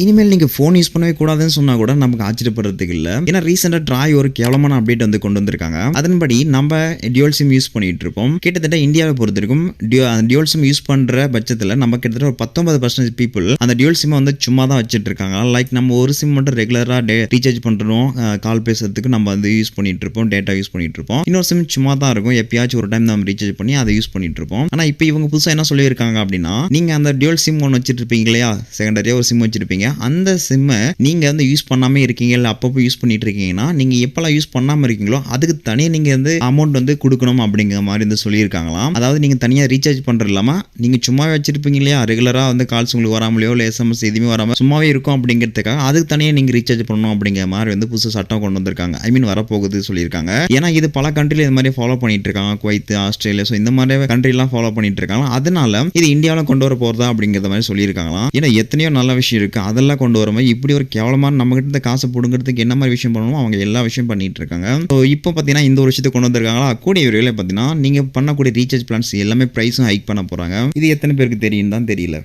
இனிமேல் நீங்கள் phone use பண்ணவே கூடாதுன்னு சொன்னால் கூட நமக்கு ஆச்சரியப்படுறதுக்கு இல்லை. ஏன்னா ரீசெண்டாக ட்ராய் ஒரு கேவலமான அப்டேட் வந்து கொண்டு வந்திருக்காங்க. அதன்படி நம்ம டியூல் சிம் யூஸ் பண்ணிட்டு இருப்போம். கிட்டத்தட்ட இந்தியாவை பொறுத்திருக்கும் டியூல் சிம் யூஸ் பண்ணுற பட்சத்தில் நம்ம கிட்டத்தட்ட ஒரு பத்தொன்பது பர்சன்டேஜ் பீப்புள் அந்த டியூல் சிம்மை வந்து சும்மா தான் வச்சுட்டு இருக்காங்க. லைக் நம்ம ஒரு சிம் மட்டும் ரெகுலராக ரீசார்ஜ் பண்ணுறோம் கால் பேசுறதுக்கு நம்ம வந்து யூஸ் பண்ணிட்டு இருப்போம். டேட்டா யூஸ் பண்ணிட்டு இருப்போம். இன்னொரு சிம் சும்மா தான் இருக்கும். எப்பயாச்சும் ஒரு டைம் நம்ம ரீசார்ஜ் பண்ணி அதை யூஸ் பண்ணிட்டு இருப்போம். ஆனால் இப்போ இவங்க புதுசாக என்ன சொல்லியிருக்காங்க அப்படின்னா நீங்கள் அந்த டியூல் சிம் ஒன்று வச்சுட்டு இருப்பீங்க இல்லையா? செகண்டரியாக ஒரு சிம் வச்சிருப்பீங்க. அந்த சிம்மை நீங்கள் வந்து யூஸ் பண்ணாமல் இருக்கீங்க. இல்லை அப்பப்போ யூஸ் பண்ணிட்டு இருக்கீங்கன்னா நீங்கள் எப்போல்லாம் யூஸ் பண்ணாமல் இருக்கீங்களோ அதுக்கு தனியாக நீங்கள் வந்து அமௌண்ட் வந்து கொடுக்கணும் அப்படிங்கிற மாதிரி வந்து சொல்லியிருக்காங்களாம். அதாவது நீங்கள் தனியாக ரீசார்ஜ் பண்ணுறது இல்லாமல் நீங்கள் சும்மாவே வச்சிருப்பீங்க இல்லையா? ரெகுலராக வந்து கால்ஸ் உங்களுக்கு வராமலையோ இல்லை எஸ்எம்எஸ் எதுவுமே வராமல் சும்மாவே இருக்கும் அப்படிங்கிறதுக்காக அதுக்கு தனியாக நீங்கள் ரீசார்ஜ் பண்ணணும் அப்படிங்கிற மாதிரி வந்து புதுசு சட்டம் கொண்டு வந்திருக்காங்க. ஐ மீன் வரப்போகுது சொல்லியிருக்காங்க. ஏன்னா இது பல கண்ட்ரியில் இது மாதிரி ஃபாலோ பண்ணிட்டு இருக்காங்க. Kuwait Australia. ஸோ இந்த மாதிரி கண்ட்ரிலாம் ஃபாலோ பண்ணிட்டு இருக்காங்க. அதனால இது இந்தியாவில் கொண்டு வர போகிறதா அப்படிங்கிற மாதிரி சொல்லியிருக்காங்களாம். ஏன்னா எத்தனையோ நல்ல விஷயம் இருக்குது அதெல்லாம் கொண்டு வர இப்படி ஒரு கேவலமான நம்ம கிட்ட காசை பிடுங்கிறதுக்கு என்ன மாதிரி விஷயம் பண்ணணுமோ அவங்க எல்லா விஷயம் பண்ணிட்டு இருக்காங்க ஸோ இப்போ பார்த்தீங்கன்னா இந்த ஒரு விஷயத்தை கொண்டு வந்திருக்காங்களா? கூடிய விரைவில் பார்த்தீங்கன்னா நீங்கள் பண்ணக்கூடிய ரீசார்ஜ் பிளான்ஸ் எல்லாமே ப்ரைஸும் ஹைக் பண்ண போகிறாங்க இது எத்தனை பேருக்கு தெரியும் தான் தெரியல.